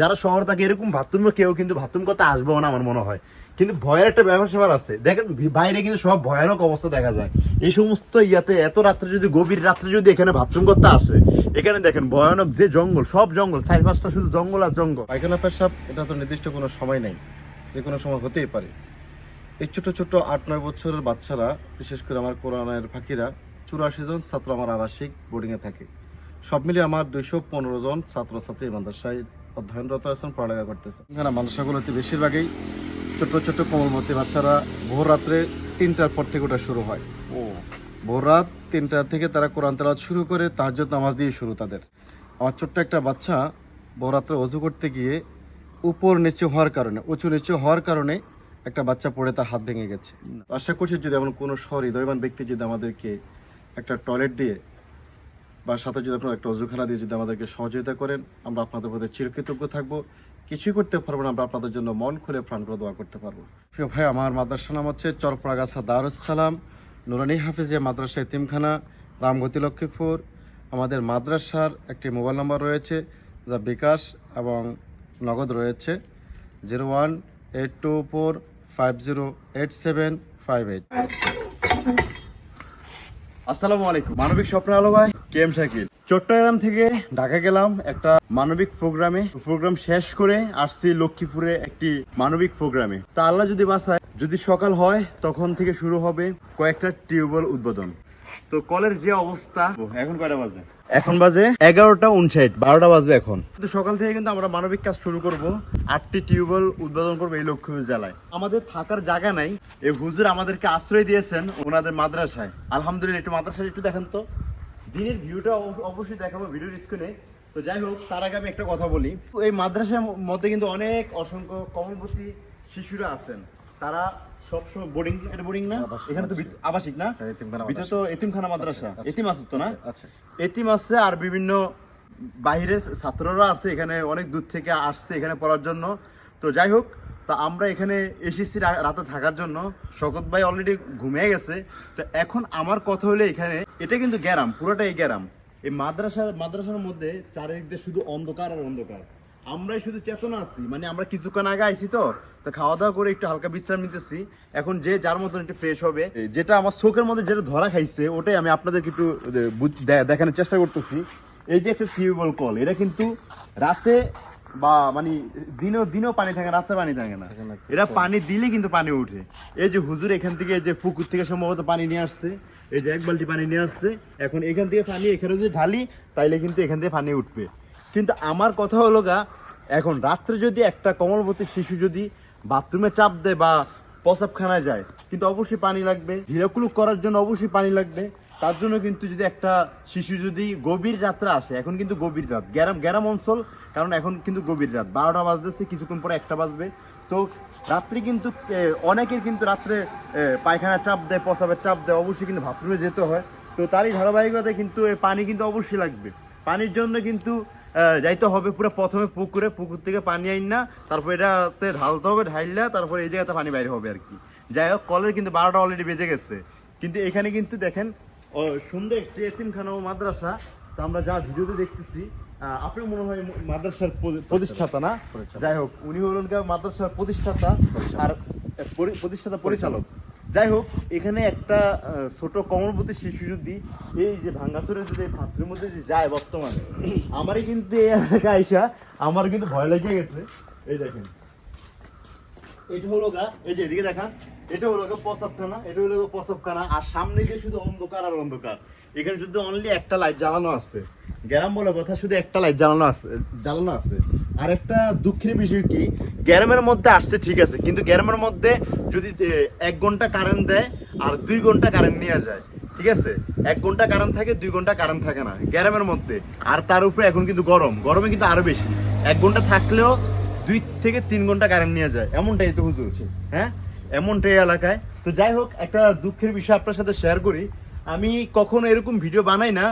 যারা শহর থাকে, এরকম বাথরুমে কেউ কিন্তু বাথরুম করতে আসবেও না আমার মনে হয়। কিন্তু ভয়ের একটা ব্যাপার স্যাপার আছে। দেখেন, বাইরে কিন্তু সব ভয়ানক অবস্থা দেখা যায়। এই সমস্ত ইয়াতে এত রাত্রে যদি, গভীর রাত্রে যদি এখানে বাথরুম করতে আসে, এখানে দেখেন ভয়ানক যে জঙ্গল, সব জঙ্গল, চার পাঁচটা শুধু জঙ্গল আর জঙ্গল। পায়খানা পেশাব, এটা তো নির্দিষ্ট কোনো সময় নেই। যে কোনো সময় হতেই পারে। এই ছোট ছোট আট নয় বছরের বাচ্চারা, বিশেষ করে আমার কোরআনের ফাঁকিরা, চুরাশি জন ছাত্র আমার আবাসিক বোর্ডিংয়ে থাকে। সব মিলিয়ে আমার দুইশো পনেরো জন ছাত্রছাত্রী মাদ্রাসায় অধ্যয়নরত আছেন পড়ালেখা করতেছে এখানে মাদ্রাসাগুলোতে বেশিরভাগই ছোট ছোট কোমলমতি বাচ্চারা ভোর রাত্রে তিনটার পর থেকে ওটা শুরু হয়। ও। ভোর রাত তিনটার থেকে তারা কোরআন তেলাওয়াত শুরু করে তাহাজ্জুদ নামাজ দিয়ে শুরু তাদের। আমার ছোট্ট একটা বাচ্চা ভোর রাত্রে অজু করতে গিয়ে উপর নিচু হওয়ার কারণে উঁচু নিচু হওয়ার কারণে একটা বাচ্চা পড়ে তার হাত ভেঙে গেছে। আশা করছি যদি এমন কোনো সহৃদয়বান ব্যক্তি যদি আমাদেরকে একটা টয়লেট দিয়ে বা সাথে যদি আপনারা একটা অজুখানা দিয়ে যদি আমাদেরকে সহযোগিতা করেন, আমরা আপনাদের প্রতি চিরকৃতজ্ঞ থাকব। কিছুই করতে পারব না, আমরা আপনাদের জন্য মন খুলে প্রাণ দোয়া করতে পারব। প্রিয় ভাই, আমার মাদ্রাসা নাম হচ্ছে চরপড়াগাছা দারুসালাম নুরানি হাফিজিয়া মাদ্রাসা এতিমখানা, রামগতি লক্ষ্মীপুর। আমাদের মাদ্রাসার একটি মোবাইল নাম্বার রয়েছে, যা বিকাশ এবং নগদ রয়েছে, zero one eight two four five zero eight seven five eight. আসসালামু আলাইকুম। মানবিক স্বপ্ন আলো ভাই। কেম শাকিল। চট্টগ্রাম থেকে ঢাকা গেলাম একটা মানবিক প্রোগ্রামে। প্রোগ্রাম শেষ করে আসছি লক্ষ্মীপুরে একটি মানবিক প্রোগ্রামে। তা আল্লাহ যদি বাসায় যদি সকাল হয়, তখন থেকে শুরু হবে কয়েকটা টিউবওয়েল উদ্বোধন। তো কলের যে অবস্থা এখন কয়টা বাজে? এখন বাজে এগারোটা উনষাট, বারোটা বাজবে এখন। কিন্তু সকাল থেকে কিন্তু আমরা মানবিক কাজ শুরু করব। আটটি টিউবওয়েল উদ্বোধন করব এই লক্ষ্মীপুর জেলায়। আমাদের থাকার জায়গা নাই। এই হুজুর আমাদেরকে আশ্রয় দিয়েছেন ওনাদের মাদ্রাসায়। আলহামদুলিল্লাহ, একটু মাদ্রাসায় একটু দেখেন তো। দিনের ভিউটা অবশ্যই দেখাবো ভিডিওর স্ক্রিনে তো যাই হোক তার আগে আমি একটা কথা বলি। এই মাদ্রাসার মধ্যে কিন্তু অনেক অসংখ্য কমলবতী শিশুরা আছেন। তারা সবসময় বোর্ডিং এটা বোর্ডিং না? এখানে তো আবাসিক। না? ভিতরে তো এতিমখানা মাদ্রাসা। আছে, আছে। এতিম আছে তো না? আচ্ছা। এতিম আছে আর বিভিন্ন বাইরের ছাত্ররা আছে এখানে অনেক দূর থেকে আসছে এখানে পড়ার জন্য। তো যাই হোক তা আমরা এখানে এসেছি রাতে থাকার জন্য। শকত ভাই অলরেডি ঘুমিয়ে গেছে। তো এখন আমার কথা হলো এখানে, এটা কিন্তু গ্যারাম, পুরোটাই গ্যারাম। এই মাদ্রাসার মাদ্রাসার মধ্যে চারিদিক দিয়ে শুধু অন্ধকার আর অন্ধকার। আমরাই শুধু চেতনা আছি মানে আমরা কিছুক্ষণ আগে আইছি তো তো খাওয়া দাওয়া করে একটু হালকা বিশ্রাম নিতেছি। এখন যে যার মতন একটু ফ্রেশ হবে যেটা আমার চোখের মধ্যে যেটা ধরা খাইছে, ওটাই আমি আপনাদেরকে একটু দেখানোর চেষ্টা করতেছি। এই যে একটা টিউবওয়েল কল এটা কিন্তু রাতে বা মানে দিনেও দিনেও পানি থাকে রাতে পানি থাকে না। এরা পানি দিলে কিন্তু পানি উঠে। এই যে হুজুর এখান থেকে যে পুকুর থেকে সম্ভবত পানি নিয়ে আসছে এই যে এক বালতি পানি নিয়ে আসছে এখন এখান থেকে পানি এখানে যদি ঢালি তাইলে কিন্তু এখান থেকে পানি উঠবে। কিন্তু আমার কথা হলো গা এখন রাত্রে যদি একটা কমলবতী শিশু যদি বাথরুমে চাপ দেয় বা প্রসাবখানায় যায় কিন্তু অবশ্যই পানি লাগবে। ঢিলাকুলুক করার জন্য অবশ্যই পানি লাগবে। তার জন্য কিন্তু যদি একটা শিশু যদি গভীর রাত্রে আসে, এখন কিন্তু গভীর রাত। গ্যারাম গ্যারাম অঞ্চল, কারণ এখন কিন্তু গভীর রাত। বারোটা বাজতেছে, কিছুক্ষণ পরে একটা বাজবে। তো রাত্রি কিন্তু অনেকের কিন্তু রাত্রে পায়খানা চাপ দেয় প্রসাবের চাপ দেয়, অবশ্যই কিন্তু বাথরুমে যেতে হয়। তো তারই ধারাবাহিকতায় কিন্তু পানি কিন্তু অবশ্যই লাগবে। পানির জন্য কিন্তু যাইতে হবে পুরো প্রথমে পুকুরে। পুকুর থেকে পানি আইন না, তারপর এটাতে ঢালতে হবে, ঢাইলা, তারপর এই জায়গাতে পানি বাইরে হবে আর কি। যাই হোক, কলের কিন্তু বারোটা অলরেডি বেজে গেছে। কিন্তু এখানে কিন্তু দেখেন ও, সুন্দর একটি এতিমখানা ও মাদ্রাসা। তো আমরা যা ভিডিওতে দেখতেছি আপনি মনে হয় মাদ্রাসার প্রতি- প্রতিষ্ঠাতা। না? যাই হোক উনি হলেন মাদ্রাসার প্রতিষ্ঠাতা আর প্রতিষ্ঠাতা পরিচালক। যাই হোক এখানে একটা ছোট কমলবতী শিশু যদি এই যে ভাঙ্গাচুরের যদি এই পাত্রের মধ্যে যে যায় বর্তমানে আমারই কিন্তু এই এলাকায় আইসা আমার কিন্তু ভয় লেগে গেছে। এই দেখেন। এটা হলো গা এই যে এদিকে দেখান। এটা হলো এটা হলো আর সামনে শুধু অন্ধকার আর অন্ধকার। এখানে শুধু অনলি একটা লাইট জ্বালানো আছে। বলে কথা, শুধু একটা লাইট জ্বালানো আছে জ্বালানো আছে। আর একটা দুঃখের বিষয় কি, গ্যারামের মধ্যে আসছে ঠিক আছে, কিন্তু গ্যারামের মধ্যে যদি এক ঘণ্টা কারেন্ট দেয় আর দুই ঘণ্টা কারেন্ট নিয়ে যায়, ঠিক আছে? এক ঘণ্টা কারেন্ট থাকে, দুই ঘণ্টা কারেন্ট থাকে না, গ্যারামের মধ্যে। আর তার উপরে এখন কিন্তু গরম, গরমে কিন্তু আরও বেশি। এক ঘণ্টা থাকলেও দুই থেকে তিন ঘণ্টা কারেন্ট নিয়ে যায়, এমনটাই তো হুজুর। হ্যাঁ? এমনটাই এলাকায়। তো যাই হোক একটা দুঃখের বিষয় আপনার সাথে শেয়ার করি। আমি কখনো এরকম ভিডিও বানাই না।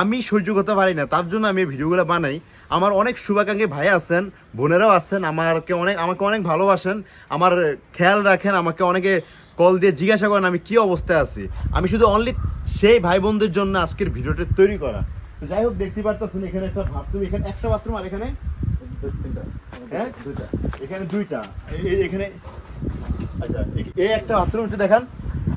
আমি সহ্য করতে পারি না তার জন্য আমি ভিডিওগুলো বানাই। আমার অনেক শুভাকাঙ্ক্ষী ভাই আছেন বোনেরাও আছেন আমাকে অনেক আমাকে অনেক ভালোবাসেন। আমার খেয়াল রাখেন আমাকে অনেকে কল দিয়ে জিজ্ঞাসা করেন আমি কি অবস্থায় আছি? আমি শুধু অনলি সেই ভাই বোনদের জন্য আজকের ভিডিওটা তৈরি করা। তো যাই হোক দেখতে পারতেছেন এখানে একটা বাথরুম এখানে একটা বাথরুম আর এখানে হ্যাঁ? দুইটা। এখানে দুইটা। এখানে আচ্ছা এই একটা বাথরুম একটু দেখান।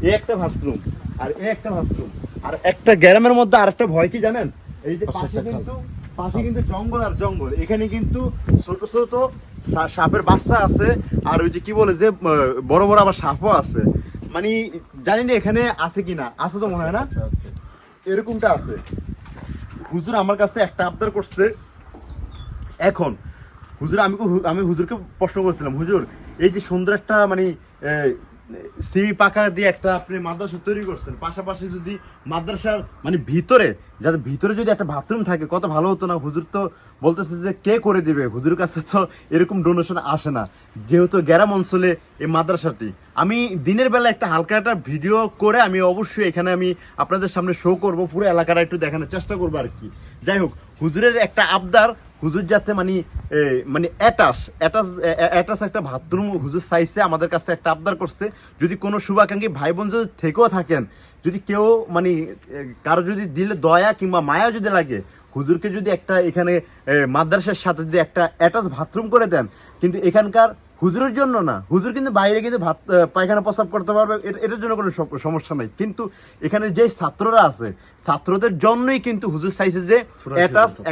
এই একটা বাথরুম আর এই একটা বাথরুম আর একটা গ্রামের মধ্যে আরেকটা ভয় কি জানেন? এই যে পাশে। কিন্তু পাশে কিন্তু জঙ্গল আর জঙ্গল। এখানে কিন্তু ছোট ছোট সা- সাপের বাচ্চা আছে আর ওই যে কি বলে যে বড় বড় আবার সাপও আছে। মানে জানি না এখানে আছে কিনা আছে তো মনে হয় না? আচ্ছা আচ্ছা এরকমটা আছে। হুজুর আমার কাছে একটা আবদার করছে। এখন হুজুর আমি আমি হুজুরকে প্রশ্ন করছিলাম হুজুর এই যে সুন্দর একটা মানে সি পাকা দিয়ে একটা আপনি মাদ্রাসা তৈরি করছেন, পাশাপাশি যদি মাদ্রাসার মানে ভিতরে, যাতে ভিতরে যদি একটা বাথরুম থাকে, কত ভালো হতো না, হুজুর তো বলতেছে যে কে করে দিবে? হুজুর কাছে তো এরকম ডোনেশন আসে না। যেহেতু গ্রাম অঞ্চলে এই মাদ্রাসাটি। আমি দিনের বেলা একটা হালকা একটা ভিডিও করে আমি অবশ্যই এখানে আমি আপনাদের সামনে শো করব, পুরো এলাকাটা একটু দেখানোর চেষ্টা করব আর কি। যাই হোক, হুজুরের একটা আবদার হুজুর যাচ্ছে মানে মানে অ্যাটাস অ্যাটাস অ্যাটাস একটা বাথরুম হুজুর চাইছে, আমাদের কাছে একটা আবদার করছে। যদি কোনো শুভাকাঙ্ক্ষী ভাই বোন যদি থেকেও থাকেন, যদি কেউ মানে কারও যদি দিলে দয়া কিংবা মায়া যদি লাগে, হুজুরকে যদি একটা এখানে মাদ্রাসার সাথে যদি একটা অ্যাটাচ বাথরুম করে দেন, কিন্তু এখানকার হুজুরের জন্য না হুজুর কিন্তু বাইরে কিন্তু ভাত পায়খানা প্রস্রাব করতে পারবে এটার জন্য কোনো সমস্যা নাই। কিন্তু এখানে যে ছাত্ররা আছে ছাত্রদের জন্যই কিন্তু হুজুর চাইছে যে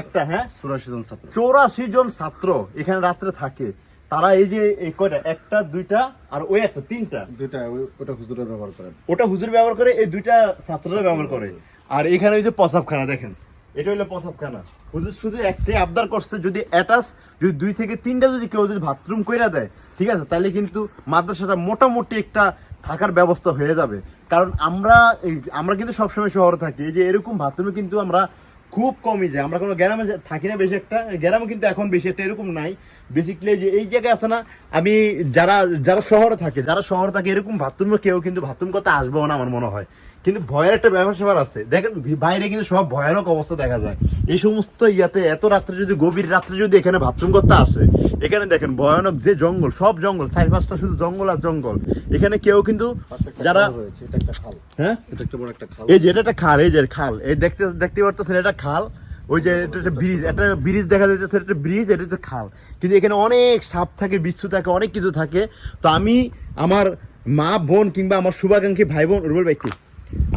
একটা হ্যাঁ? চুরাশি জন ছাত্র। চৌরাশি জন ছাত্র এখানে রাত্রে থাকে। তারা এই যে এই কয়টা একটা দুইটা আর ওই একটা তিনটা? দুইটা ওটা হুজুরের ব্যবহার করে। ওটা হুজুর ব্যবহার করে এই দুইটা ছাত্ররা ব্যবহার করে। আর এখানে ওই যে প্রসাবখানা দেখেন। এটা হলো প্রসাবখানা হুজুর শুধু একটাই আবদার করছে যদি অ্যাটাচ যদি দুই থেকে তিনটা যদি কেউ যদি বাথরুম কইরা দেয়, ঠিক আছে, তাহলে কিন্তু মাদ্রাসাটা মোটামুটি একটা থাকার ব্যবস্থা হয়ে যাবে। কারণ আমরা আমরা কিন্তু সবসময় শহরে থাকি, এই যে এরকম বাথরুমে কিন্তু আমরা খুব কমই যায় আমরা কোনো গ্রামে থাকি না বেশি একটা, গ্রামে কিন্তু এখন বেশি একটা এরকম নাই। বেসিক্যালি যে, এই জায়গায় আছে না, আমি যারা যারা শহরে থাকে, যারা শহরে থাকে, এরকম বাথরুমে কেউ কিন্তু বাথরুম করতে আসবেও না আমার মনে হয়। কিন্তু ভয়ের একটা ব্যাপার স্যাপার আছে। দেখেন বাইরে কিন্তু সব ভয়ানক অবস্থা দেখা যায়। এই সমস্ত ইয়াতে এত রাত্রে যদি গভীর রাত্রে যদি এখানে বাথরুম করতে আসে এখানে দেখেন ভয়ানক যে জঙ্গল সব জঙ্গল চার পাঁচটা শুধু জঙ্গল আর জঙ্গল। এখানে কেউ কিন্তু যারা হ্যাঁ? এই যে এটা একটা খাল এই যে খাল। এই দেখতে দেখতে পারতেছেন এটা খাল। ওই যে এটা একটা ব্রিজ একটা ব্রিজ দেখা যাচ্ছে একটা ব্রিজ এটা হচ্ছে খাল। কিন্তু এখানে অনেক সাপ থাকে বিচ্ছু থাকে অনেক কিছু থাকে। তো আমি আমার মা বোন কিংবা আমার শুভাকাঙ্ক্ষী ভাই বোন রুবেল ভাই?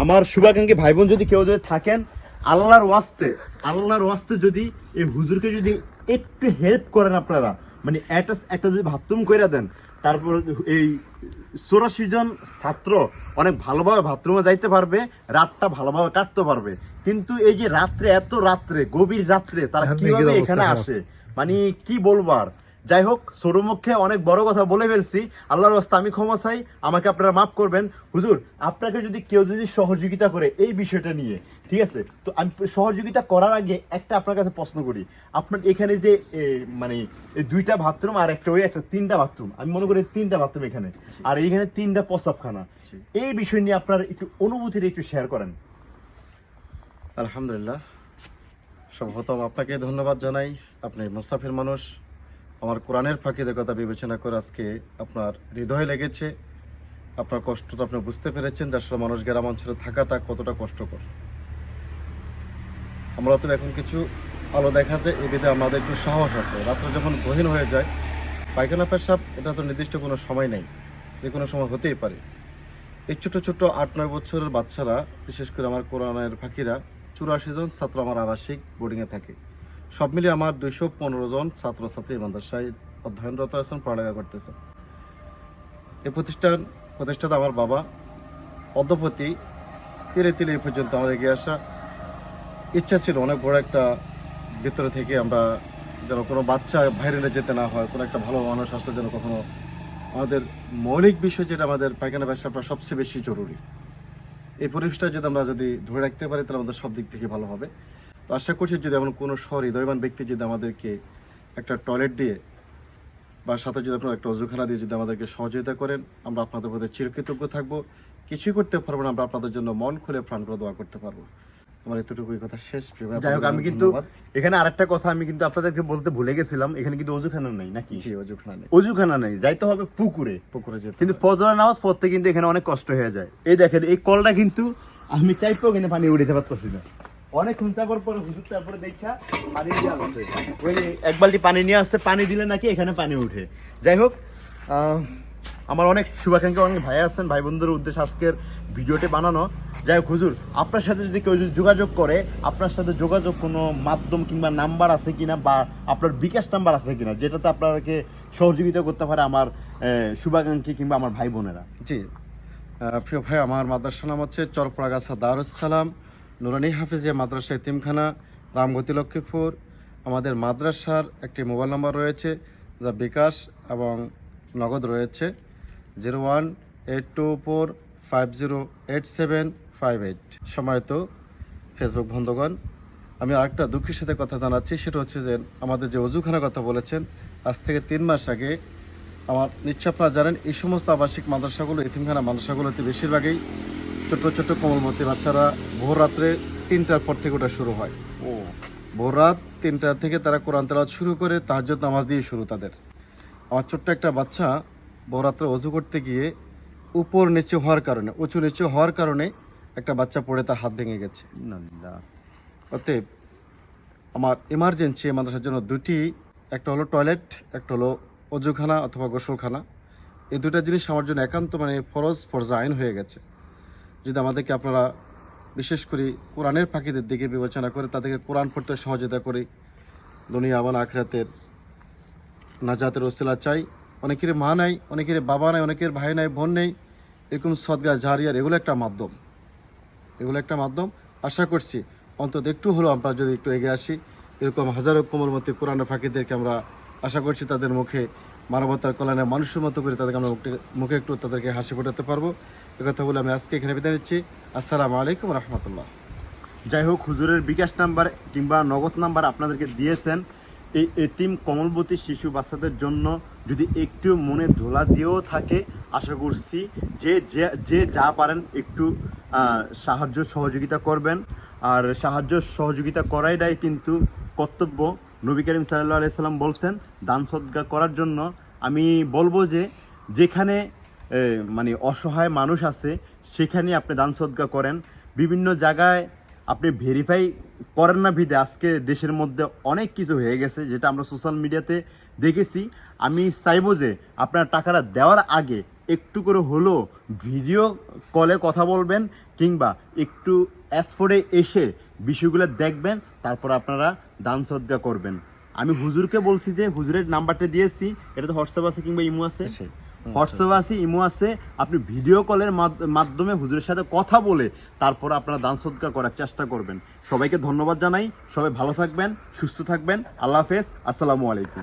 আমার শুভাকাঙ্ক্ষী ভাই বোন যদি কেউ যদি থাকেন আল্লাহর ওয়াস্তে আল্লাহর ওয়াস্তে যদি এই হুজুরকে যদি একটু হেল্প করেন আপনারা মানে একটা একটা যদি বাথরুম করে দেন তারপর এই চৌরাশি জন ছাত্র অনেক ভালোভাবে বাথরুমে যাইতে পারবে রাতটা ভালোভাবে কাটতে পারবে। কিন্তু এই যে রাত্রে এত রাত্রে গভীর রাত্রে তারা কীভাবে এখানে আসে? মানে কি বলব আর? যাই হোক ছোট মুখে অনেক বড় কথা বলে ফেলছি। আল্লাহর রাস্তা আমি ক্ষমা চাই আমাকে আপনারা মাফ করবেন। হুজুর আপনাকে যদি কেউ যদি সহযোগিতা করে এই বিষয়টা নিয়ে ঠিক আছে? তো আমি সহযোগিতা করার আগে একটা আপনার কাছে প্রশ্ন করি। আপনার এখানে যে মানে এই দুইটা বাথরুম আর একটা ওই একটা তিনটা বাথরুম। আমি মনে করি তিনটা বাথরুম এখানে। আর এইখানে তিনটা প্রস্রাবখানা। এই বিষয় নিয়ে আপনার একটু অনুভূতিটা একটু শেয়ার করেন। আলহামদুলিল্লাহ। সর্বপ্রথম আপনাকে ধন্যবাদ জানাই। আপনি মুসাফির মানুষ। আমার কোরআনের ফাঁকিদের কথা বিবেচনা করে আজকে আপনার হৃদয় লেগেছে। আপনার কষ্টটা আপনি বুঝতে পেরেছেন যে আসলে মানুষ গ্রাম অঞ্চলে থাকাটা কতটা কষ্টকর। আমরা তো এখন কিছু আলো দেখা যায় এই বিধে আমাদের একটু সাহস আছে। রাত্রে যখন গহীন হয়ে যায়, পায়খানা পেশাব, এটা তো নির্দিষ্ট কোনো সময় নেই, যে কোনো সময় হতেই পারে। এই ছোট ছোট আট নয় বছরের বাচ্চারা, বিশেষ করে আমার কোরআনের ফাঁকিরা, চুরাশি জন ছাত্র আমার আবাসিক বোর্ডিংয়ে থাকে। সব মিলিয়ে আমার দুইশো পনেরো জন ছাত্রছাত্রী মাদ্রাসায় অধ্যয়নরত আছেন, পড়ালেখা করতেছেন এই প্রতিষ্ঠান, প্রতিষ্ঠাতা আমার বাবা। অদ্যপতি তিলে তিলে এই পর্যন্ত আমার এগিয়ে আসা। ইচ্ছা ছিল অনেক বড় একটা ভিতরে থেকে আমরা যেন কোনো বাচ্চা বাইরে যেতে না হয়, কোনো একটা ভালো মানুষ আসলে যেন কখনো আমাদের মৌলিক বিষয় যেটা আমাদের পায়খানা পেশাবটা সবচেয়ে বেশি জরুরি। এই পরিবেশটা যদি আমরা যদি ধরে রাখতে পারি, তাহলে আমাদের সব দিক থেকে ভালো হবে। তো আশা করছি যদি এমন কোনো সহৃদয়বান ব্যক্তি যদি আমাদেরকে একটা টয়লেট দিয়ে বা সাথে যদি আপনারা একটা অজুখানা দিয়ে যদি আমাদেরকে সহযোগিতা করেন আমরা আপনাদের প্রতি চিরকৃতজ্ঞ থাকব। কিছুই করতে পারব না আমরা আপনাদের জন্য মন খুলে প্রাণ করে দোয়া করতে পারব। আমার এতটুকুই কথা শেষ যাই হোক আমি কিন্তু। এখানে আরেকটা কথা আমি কিন্তু আপনাদেরকে বলতে ভুলে গেছিলাম এখানে কিন্তু অজুখানা নেই নাকি? জি অজুখানা নেই। অজুখানা নেই যাইতে হবে পুকুরে। পুকুরে যেতে কিন্তু ফজরের নামাজ পড়তে কিন্তু এখানে অনেক কষ্ট হয়ে যায়। এই দেখেন এই কলটা কিন্তু আমি চাইতেও কিন্তু পানি উঠাতে পারতেছি না। অনেক করার পরে হুজুর তারপরে দেখা পানি দিয়ে আসছে ওই এক বালতি পানি নিয়ে আসছে, পানি দিলে নাকি এখানে পানি উঠে। যাই হোক আমার অনেক শুভাকাঙ্ক্ষী অনেক ভাই আছেন, ভাই বন্ধুদের উদ্দেশ্যে আজকের ভিডিওটি বানানো। যাই হোক, হুজুর, আপনার সাথে যদি কেউ যদি যোগাযোগ করে, আপনার সাথে যোগাযোগ কোনো মাধ্যম কিংবা নাম্বার আছে কিনা বা আপনার বিকাশ নাম্বার আছে কিনা, যেটাতে আপনাকে সহযোগিতা করতে পারে আমার শুভাকাঙ্ক্ষী কিংবা আমার ভাই বোনেরা। জি। প্রিয় ভাই, আমার মাদ্রাসার নাম হচ্ছে চরপড়াগাছা দারুসালাম নুরানি হাফিজিয়া মাদ্রাসা ইতিমখানা রামগতি লক্ষ্মীপুর। আমাদের মাদ্রাসার একটি মোবাইল নম্বর রয়েছে, যা বিকাশ এবং নগদ রয়েছে, zero one eight two four five zero eight seven five eight. সময়ত ফেসবুক বন্ধুগণ, আমি আরেকটা দুঃখের সাথে কথা জানাচ্ছি, সেটা হচ্ছে যে আমাদের যে অজুখানার কথা বলেছেন, আজ থেকে তিন মাস আগে আমার নিশ্চয় আপনারা জানেন, এই সমস্ত আবাসিক মাদ্রাসাগুলো, এতিমখানা মাদ্রাসাগুলোতে বেশিরভাগই ছোট ছোট কোমলমতি বাচ্চারা ভোর রাত্রে তিনটার পর থেকে ওটা শুরু হয়। ও। ভোর রাত তিনটার থেকে তারা কোরআন তেলাওয়াত শুরু করে তাহাজ্জুদ নামাজ দিয়ে শুরু তাদের। আমার ছোট্ট একটা বাচ্চা ভোর রাত্রে অজু করতে গিয়ে উপর নিচু হওয়ার কারণে উঁচু নিচু হওয়ার কারণে একটা বাচ্চা পড়ে তার হাত ভেঙে গেছে। অতএব আমার এমার্জেন্সি মাদ্রাসার জন্য দুটি একটা হলো টয়লেট একটা হলো অজুখানা অথবা গোসলখানা। এই দুটো জিনিস আমার জন্য একান্ত মানে ফরজ ফরজা আইন হয়ে গেছে। যদি আমাদেরকে আপনারা বিশেষ করে কোরআনের পাখিদের দিকে বিবেচনা করে, তাদেরকে কোরআন পড়তে সহযোগিতা করি। দুনিয়া আবান আখরাতের নাজাতের ওসিলা চাই। অনেকের মা নাই, অনেকের বাবা নাই, অনেকের ভাই নাই, বোন নেই। এরকম সদগা জারিয়ার এগুলো একটা মাধ্যম। এগুলো একটা মাধ্যম। আশা করছি অন্তত একটু হলেও আমরা যদি একটু এগিয়ে আসি। এরকম হাজারো কোমলমতি কোরআন ফাঁকিদেরকে আমরা আশা করছি তাদের মুখে মানবতার কল্যাণে মানুষের মতো করে তাদেরকে আমরা মুখে- একটু তাদেরকে হাসি ফোটাতে পারব। এ কথা বলে আমি আজকে এখানে বিদায় নিচ্ছি। আসসালামু আলাইকুম রহমতুল্লাহ। যাই হোক, হুজুরের বিকাশ নাম্বার কিংবা নগদ নাম্বার আপনাদেরকে দিয়েছেন। এই এতিম কমলবতী শিশু বাচ্চাদের জন্য যদি একটু মনে ধোলা দিয়েও থাকে, আশা করছি যে, যে- যে পারেন একটু সাহায্য সহযোগিতা করবেন। আর সাহায্য সহযোগিতা করাইটাই কিন্তু কর্তব্য। নবী করিম সাল্লাহ আলাইসাল্লাম বলছেন, দান সদ্গা করার জন্য আমি বলব যে, যেখানে মানে অসহায় মানুষ আছে সেখানে আপনি দান সদ্গা করেন। বিভিন্ন জায়গায় আপনি ভেরিফাই করেন না ভিদে আজকে দেশের মধ্যে অনেক কিছু হয়ে গেছে, যেটা আমরা সোশ্যাল মিডিয়াতে দেখেছি। আমি চাইব যে, আপনার টাকাটা দেওয়ার আগে একটু করে হলেও ভিডিও কলে কথা বলবেন, কিংবা একটু অ্যাসফোর্ডে এসে বিষয়গুলো দেখবেন। তারপর আপনারা দান সদ্গা করবেন। আমি হুজুরকে বলছি যে হুজুরের নাম্বারটা দিয়েছি এটা তো হোয়াটসঅ্যাপ আছে কিংবা ইমো আছে। হোয়াটসঅ্যাপ আছে ইমো আছে। আপনি ভিডিও কলের মাধ- মাধ্যমে হুজুরের সাথে কথা বলে তারপর আপনারা দান সদ্গা করার চেষ্টা করবেন। সবাইকে ধন্যবাদ জানাই। সবাই ভালো থাকবেন সুস্থ থাকবেন। আল্লাহ হাফেজ। আসসালামু আলাইকুম।